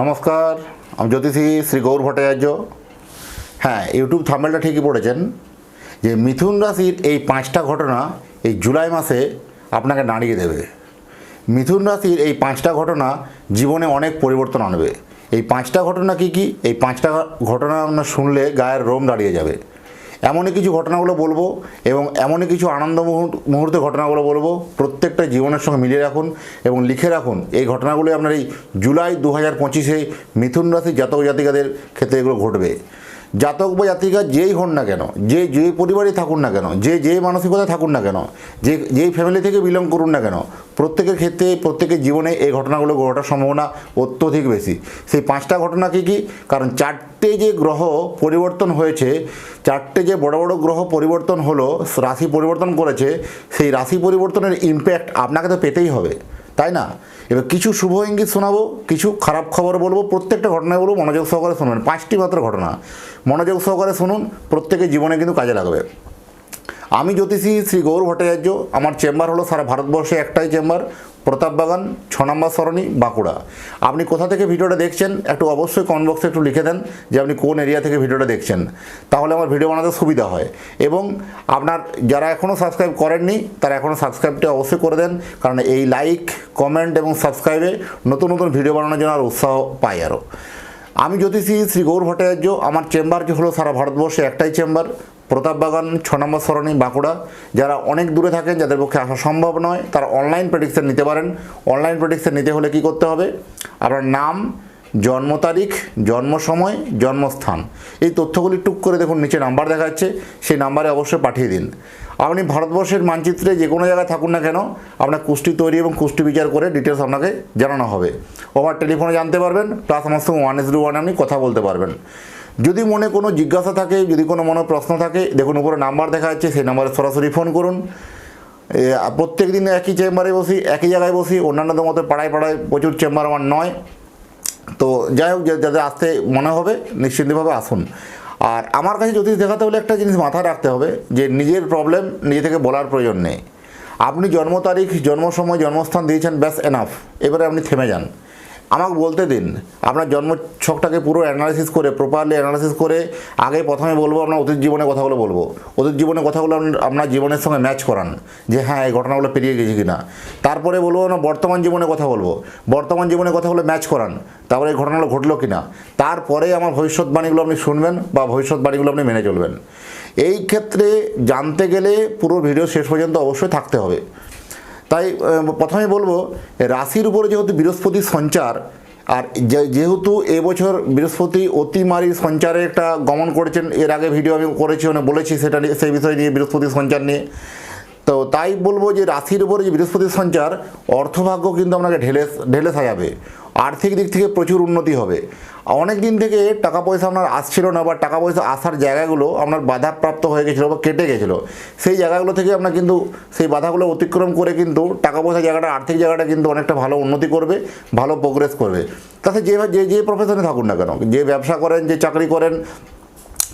নমস্কার, আমি জ্যোতিষী শ্রী গৌর ভট্টাচার্য। হ্যাঁ ইউটিউব থামেলটা ঠিকই পড়েছেন যে মিথুন রাশির এই পাঁচটা ঘটনা এই জুলাই মাসে আপনাকে নাড়িয়ে দেবে। মিথুন রাশির এই পাঁচটা ঘটনা জীবনে অনেক পরিবর্তন আনবে। এই পাঁচটা ঘটনা কি কি? এই পাঁচটা ঘটনা আপনার শুনলে গায়ের রোম দাঁড়িয়ে যাবে। এমনই কিছু ঘটনাগুলো বলব এবং এমনই কিছু আনন্দ মুহূর্তে ঘটনাগুলো বলব। প্রত্যেকটা জীবনের সঙ্গে মিলিয়ে রাখুন এবং লিখে রাখুন। এই ঘটনাগুলো আপনার এই জুলাই দু হাজার পঁচিশে মিথুন রাশির জাতক জাতিকাদের ক্ষেত্রে এগুলো ঘটবে। জাতক বা জাতিকা যেই হন না কেন, যে যে পরিবারই থাকুন না কেন, যে যে মানসিকতা থাকুন না কেন, যে যেই ফ্যামিলি থেকে বিলং করুন না কেন, প্রত্যেকের ক্ষেত্রে, প্রত্যেকের জীবনে এই ঘটনাগুলো ঘটার সম্ভাবনা অত্যধিক বেশি। সেই পাঁচটা ঘটনা কী কী? কারণ চারটে যে গ্রহ পরিবর্তন হয়েছে, চারটে যে বড় বড় গ্রহ পরিবর্তন হলো, রাশি পরিবর্তন করেছে, সেই রাশি পরিবর্তনের ইম্প্যাক্ট আপনাকে তো পেতেই হবে। তাই না? এবার কিছু শুভ ইঙ্গিত শোনাবো, কিছু খারাপ খবর বলব, প্রত্যেকটা ঘটনায় বলব, মনোযোগ সহকারে শুনবেন পাঁচটি মাত্র ঘটনা। মনোযোগ সহকারে শুনুন, প্রত্যেকের জীবনে কিন্তু কাজে লাগবে। আমি জ্যোতিষী শ্রী গৌর ভট্টাচার্য, আমার চেম্বার হলো সারা ভারতবর্ষে একটাই চেম্বার প্রতাপবাগান ছ নম্বর সরণি, বাঁকুড়া। আপনি কোথা থেকে ভিডিওটা দেখছেন, একটু অবশ্যই কমেন্ট বক্সে একটু লিখে দেন যে আপনি কোন এরিয়া থেকে ভিডিওটা দেখছেন। তাহলে আমার ভিডিও বানাতে সুবিধা হয়। এবং আপনার যারা এখনও সাবস্ক্রাইব করেননি, তারা এখনও সাবস্ক্রাইবটা অবশ্যই করে দেন, কারণ এই লাইক কমেন্ট এবং সাবস্ক্রাইবে নতুন নতুন ভিডিও বানানোর জন্য আর উৎসাহ পাই আরও আমি জ্যোতিষী শ্রী গৌর ভট্টাচার্য, আমার চেম্বার হলো সারা ভারতবর্ষে একটাই চেম্বার প্রতাপবাগান ছ নম্বর সরণি বাঁকুড়া। যারা অনেক দূরে থাকেন, যাদের পক্ষে আসা সম্ভব নয়, তারা অনলাইন প্রেডিকশান নিতে পারেন। অনলাইন প্রেডিকশন নিতে হলে কি করতে হবে? আপনার নাম, জন্ম তারিখ, জন্ম সময়, জন্মস্থান। এই তথ্যগুলি টুক করে দেখুন, নিচে নাম্বার দেখা যাচ্ছে সেই নাম্বারে অবশ্যই পাঠিয়ে দিন। আপনি ভারতবর্ষের মানচিত্রে যে কোনো জায়গায় থাকুন না কেন, আপনার কুষ্টি তৈরি এবং কুষ্টি বিচার করে ডিটেলস আপনাকে জানানো হবে। ওভার টেলিফোনে জানতে পারবেন প্লাস আমার সঙ্গে ওয়ান এস ওয়ান আপনি কথা বলতে পারবেন। যদি মনে কোনো জিজ্ঞাসা থাকে, যদি কোনো মনে প্রশ্ন থাকে, দেখুন উপরে নাম্বার দেখা যাচ্ছে, সেই নাম্বারে সরাসরি ফোন করুন। প্রত্যেক দিন একই চেম্বারে বসি, একই জায়গায় বসি অন্যান্যদের মতো পাড়ায় পাড়ায় প্রচুর চেম্বার আমার নয়। তো যাই হোক যাদের আসতে মনে হবে, নিশ্চিন্তভাবে আসুন। আর আমার কাছে জ্যোতিষ দেখাতে হলে একটা জিনিস মাথায় রাখতে হবে, যে নিজের প্রবলেম নিজে থেকে বলার প্রয়োজন নেই। আপনি জন্ম তারিখ, জন্ম সময়, জন্মস্থান দিয়েছেন, ব্যাস এনাফ এবারে আপনি থেমে যান। আমাকে বলতে দিন। আপনার জন্ম ছকটাকে পুরো অ্যানালাইসিস করে প্রপারলি অ্যানালাইসিস করে, আগে প্রথমে বলব আপনার অতীত জীবনের কথাগুলো বলব। অতীত জীবনের কথাগুলো আপনি- আপনার জীবনের সঙ্গে ম্যাচ করান। যে হ্যাঁ এই ঘটনাগুলো পেরিয়ে গেছে কিনা। তারপরে বলব না বর্তমান জীবনের কথা বলব। বর্তমান জীবনের কথাগুলো ম্যাচ করান। তারপরে এই ঘটনাগুলো ঘটলো কিনা। তারপরে আমার ভবিষ্যৎবাণীগুলো আপনি শুনবেন বা ভবিষ্যৎবাণীগুলো আপনি মেনে চলবেন। এই ক্ষেত্রে জানতে গেলে পুরো ভিডিও শেষ পর্যন্ত অবশ্যই থাকতে হবে। তাই প্রথমে বলব রাশির উপরে যেহেতু বৃহস্পতি সঞ্চার, আর যেহেতু এবছর বৃহস্পতি অতিমারি সঞ্চারে একটা গমন করেছেন, এর আগে ভিডিও আমি করেছি মানে বলেছি সেটা নিয়ে, সেই বিষয় নিয়ে বৃহস্পতি সঞ্চার নিয়ে। তো তাই বলব যে রাশির উপরে যে বৃহস্পতির সঞ্চার, অর্থভাগ্য কিন্তু আপনাকে ঢেলে ঢেলে সাজাবে। আর্থিক দিক থেকে প্রচুর উন্নতি হবে। অনেক দিন থেকে টাকা পয়সা আপনার আসছিল না বা টাকা পয়সা আসার জায়গাগুলো আপনার বাধাপ্রাপ্ত হয়ে গেছিল বা কেটে গেছিল। সেই জায়গাগুলো থেকে আপনার কিন্তু সেই বাধাগুলো অতিক্রম করে কিন্তু টাকা পয়সা জায়গাটা, আর্থিক জায়গাটা কিন্তু অনেকটা ভালো উন্নতি করবে, ভালো প্রোগ্রেস করবে। তাতে যে যে যে প্রফেশনে থাকুন না কেন, যে ব্যবসা করেন, যে চাকরি করেন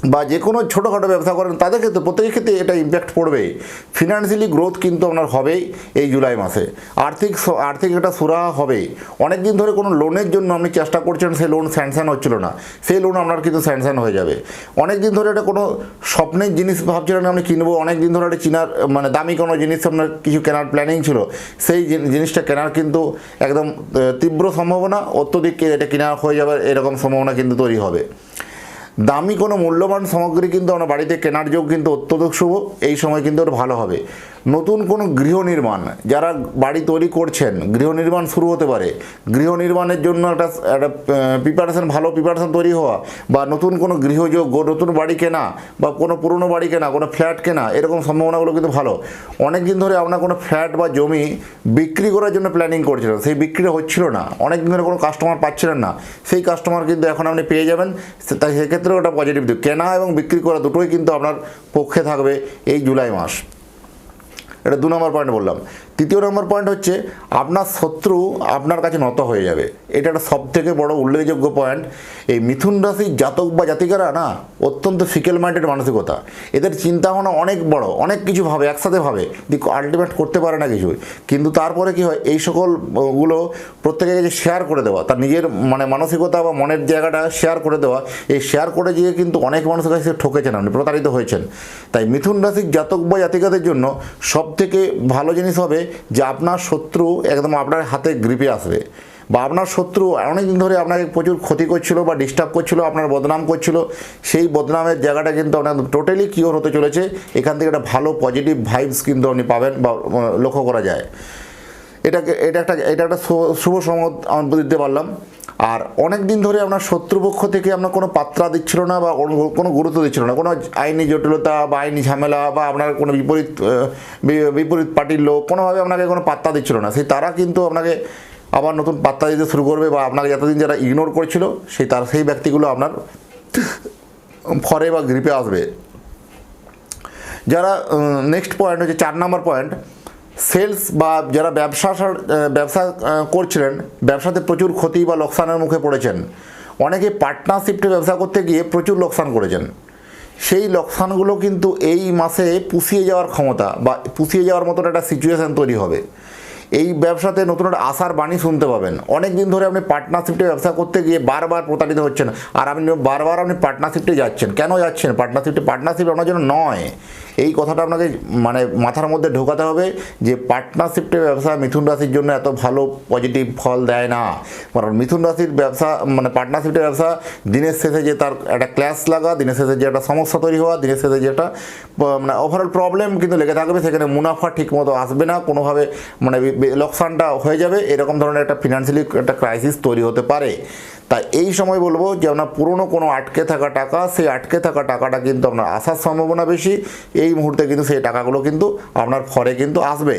বা যে কোনো ছোটোখাটো ব্যবসা করেন, তাদের ক্ষেত্রে, প্রত্যেকের ক্ষেত্রে এটা ইম্প্যাক্ট পড়বেই। ফিনান্সিয়ালি গ্রোথ কিন্তু আপনার হবেই এই জুলাই মাসে। আর্থিক আর্থিক একটা সুরাহা হবেই। অনেক দিন ধরে কোনো লোনের জন্য আপনি চেষ্টা করছেন, সেই লোন স্যাংশন হচ্ছিল না। সেই লোন আপনার কিন্তু স্যাংশন হয়ে যাবে। অনেক দিন ধরে এটা কোনো স্বপ্নের জিনিস ভাবছিলেন আপনি কিনবো অনেক দিন ধরে একটা চিনার মানে দামি কোনো জিনিস আপনার কিছু কেনার প্ল্যানিং ছিল। সেই জিনিসটা কেনার কিন্তু একদম তীব্র সম্ভাবনা, অত্যধিক এটা কেনা হয়ে যাবে এরকম সম্ভাবনা কিন্তু তৈরি হবে। দামি কোনো মূল্যবান সামগ্রী কিন্তু আমরা বাড়িতে কেনার যোগ কিন্তু অত্যধিক শুভ। এই সময় কিন্তু ওটা ভালো হবে। নতুন কোনো গৃহ নির্মাণ, যারা বাড়ি তৈরি করছেন, গৃহ নির্মাণ শুরু হতে পারে। গৃহ নির্মাণের জন্য একটা একটা প্রিপারেশন ভালো প্রিপারেশন তৈরি হওয়া বা নতুন কোনো গৃহযোগ নতুন বাড়ি কেনা বা কোনো পুরনো বাড়ি কেনা, কোনো ফ্ল্যাট কেনা, এরকম সম্ভাবনাগুলো কিন্তু ভালো। অনেক দিন ধরে আপনার কোনো ফ্ল্যাট বা জমি বিক্রি করার জন্য প্ল্যানিং করছিলেন সেই বিক্রিটা হচ্ছিল না। অনেক দিন ধরে কোনো কাস্টমার পাচ্ছিলেন না। সেই কাস্টমার কিন্তু এখন আপনি পেয়ে যাবেন। তাই তাই সেক্ষেত্রেও একটা পজিটিভ দিক। কেনা এবং বিক্রি করা দুটোই কিন্তু আপনার পক্ষে থাকবে এই জুলাই মাস। এটা দু নম্বর পয়েন্ট বললাম। তৃতীয় নম্বর পয়েন্ট হচ্ছে আপনার শত্রু আপনার কাছে নত হয়ে যাবে। এটা একটা সব থেকে বড় উল্লেখযোগ্য পয়েন্ট এই মিথুন রাশির জাতক বা জাতিকারা না অত্যন্ত ফিকেল মাইন্ডেড মানসিকতা। এদের চিন্তা ভাবনা অনেক বড় অনেক কিছু ভাবে একসাথে ভাবে। আলটিমেট করতে পারে না কিছু কিন্তু তারপরে কি হয় এই সকল আহ, গুলো প্রত্যেকের কাছে শেয়ার করে দেওয়া তার নিজের মানে মানসিকতা বা মনের জায়গাটা শেয়ার করে দেওয়া এই শেয়ার করে গিয়ে কিন্তু অনেক মানুষের কাছে ঠকেছেন আপনি প্রতারিত হয়েছেন। তাই মিথুন রাশির জাতক বা জাতিকাদের জন্য সব থেকে ভালো জিনিস হবে যে আপনার শত্রু একদম আপনার হাতে গ্রিপে আসবে বা আপনার শত্রু অনেক দিন ধরে আপনাকে প্রচুর ক্ষতি করছিল বা ডিস্টার্ব করছিল, আপনার বদনাম করছিল, সেই বদনামের জায়গাটা কিন্তু আপনার টোটালি কিওর হতে চলেছে। এখান থেকে একটা ভালো পজিটিভ ভাইবস কিন্তু আপনি পাবেন বা লক্ষ্য করা যায়। এটাকে, এটা একটা এটা একটা শুভ সংবাদ আমি দিতে পারলাম। আর অনেক দিন ধরে আপনার শত্রুপক্ষ থেকে আপনার কোনো পাত্রা দিচ্ছিল না বা কোনো- কোনো গুরুত্ব দিচ্ছিল না, কোনো আইনি জটিলতা বা আইনি ঝামেলা বা আপনার কোনো বিপরীত বিপরীত পার্টির লোক কোনোভাবে আপনাকে কোনো পাত্তা দিচ্ছিল না। সেই তারা কিন্তু আপনাকে আবার নতুন পাত্তা দিতে শুরু করবে বা আপনাকে এতদিন যারা ইগনোর করছিল, সেই তার, সেই ব্যক্তিগুলো আপনার ফরে বা গ্রিপে আসবে। যারা নেক্সট পয়েন্ট হচ্ছে, চার নম্বর পয়েন্ট সেলস বা যারা ব্যবসা ব্যবসা করছিলেন, ব্যবসাতে প্রচুর ক্ষতি বা লোকসানের মুখে পড়েছেন। অনেকে পার্টনারশিপে ব্যবসা করতে গিয়ে প্রচুর লোকসান করেছেন। সেই লোকসানগুলো কিন্তু এই মাসে পুষিয়ে যাওয়ার ক্ষমতা বা পুষিয়ে যাওয়ার মতন একটা সিচুয়েশান তৈরি হবে। এই ব্যবসাতে নতুন একটা আশার বাণী শুনতে পাবেন। অনেক দিন ধরে আপনি পার্টনারশিপে ব্যবসা করতে গিয়ে বারবার প্রতারিত হচ্ছেন। আর আপনি বারবার আপনি পার্টনারশিপে যাচ্ছেন। কেন যাচ্ছেন? পার্টনারশিপে পার্টনারশিপ আপনার জন্য নয়। এই কথাটা আপনাকে মানে মাথার মধ্যে ঢোকাতে হবে যে পার্টনারশিপে ব্যবসা মিথুন রাশির জন্য এত ভালো পজিটিভ ফল দেয় না। কারণ মিথুন রাশির ব্যবসা মানে পার্টনারশিপের ব্যবসা দিনের শেষে যে তার একটা ক্ল্যাশ লাগা, দিনের শেষে যে একটা সমস্যা তৈরি হওয়া, দিনের শেষে যে একটা মানে ওভারঅল প্রবলেম কিন্তু লেগে থাকবে, সেখানে মুনাফা ঠিক মতো আসবে না, কোনোভাবে মানে লোকসানটা হয়ে যাবে, এরকম ধরনের একটা ফিনান্সিয়ালি একটা ক্রাইসিস তৈরি হতে পারে। তাই এই সময় বলব যে আপনার পুরনো কোনো আটকে থাকা টাকা, সেই আটকে থাকা টাকাটা কিন্তু আপনার আসার সম্ভাবনা বেশি। এই মুহূর্তে কিন্তু সেই টাকাগুলো কিন্তু আপনার ফরে কিন্তু আসবে।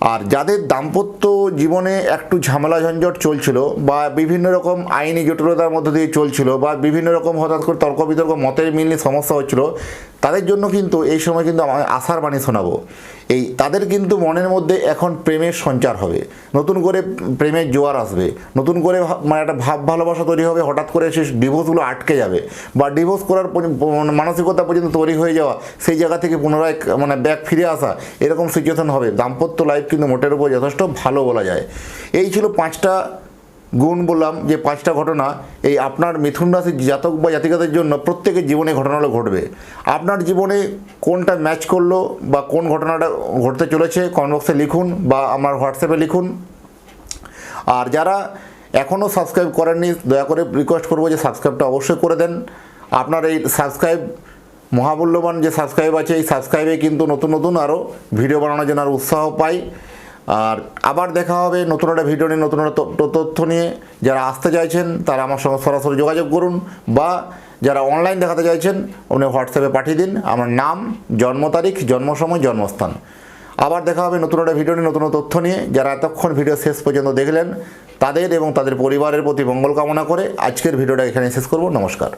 আর যাদের দাম্পত্য জীবনে একটু ঝামেলা ঝঞ্ঝট চলছিল বা বিভিন্ন রকম আইনি জটিলতার মধ্যে দিয়ে চলছিল বা বিভিন্ন রকম হঠাৎ করে তর্ক বিতর্ক, মতের মিল সমস্যা হচ্ছিল, তাদের জন্য কিন্তু এই সময় কিন্তু আমি আশার বাণী শোনাবো। এই তাদের কিন্তু মনের মধ্যে এখন প্রেমের সঞ্চার হবে। নতুন করে প্রেমের জোয়ার আসবে। নতুন করে মানে একটা ভাব ভালোবাসা তৈরি হবে, হঠাৎ করে সেই ডিভোর্সগুলো আটকে যাবে বা ডিভোর্স করার পর্য- মানসিকতা পর্যন্ত তৈরি হয়ে যাওয়া, সেই জায়গা থেকে পুনরায় মানে ব্যাক ফিরে আসা, এরকম সিচুয়েশন হবে। দাম্পত্য লাইফ কিন্তু মোটের উপর যথেষ্ট ভালো বলা যায়। এই ছিল পাঁচটা গুণ বললাম যে পাঁচটা ঘটনা। এই আপনার মিথুন রাশির জাতক বা জাতিকাদের জন্য প্রত্যেকের জীবনে ঘটনাগুলো ঘটবে। আপনার জীবনে কোনটা ম্যাচ করল বা কোন ঘটনাটা ঘটতে চলেছে কমেন্ট লিখুন বা আমার হোয়াটসঅ্যাপে লিখুন। আর যারা এখনও সাবস্ক্রাইব করেননি, দয়া করে রিকোয়েস্ট করব যে সাবস্ক্রাইবটা অবশ্যই করে দেন। আপনার এই সাবস্ক্রাইব মহামূল্যবান যে সাবস্ক্রাইব আছে, এই সাবস্ক্রাইবে কিন্তু নতুন নতুন আরও ভিডিও বানানোর জন্য আরও উৎসাহ পাই। আর আবার দেখা হবে নতুন একটা ভিডিও নিয়ে, নতুন একটা তথ্য- নিয়ে। যারা আসতে চাইছেন, তারা আমার সঙ্গে সরাসরি যোগাযোগ করুন বা যারা অনলাইন দেখাতে চাইছেন, উনি হোয়াটসঅ্যাপে পাঠিয়ে দিন। আমার নাম, জন্ম তারিখ, জন্ম সময়, জন্মস্থান। আবার দেখা হবে নতুন একটা ভিডিও নিয়ে, নতুন তথ্য নিয়ে। যারা এতক্ষণ ভিডিও শেষ পর্যন্ত দেখলেন, তাদের এবং তাদের পরিবারের প্রতি মঙ্গল কামনা করে আজকের ভিডিওটা এখানে শেষ করব। নমস্কার।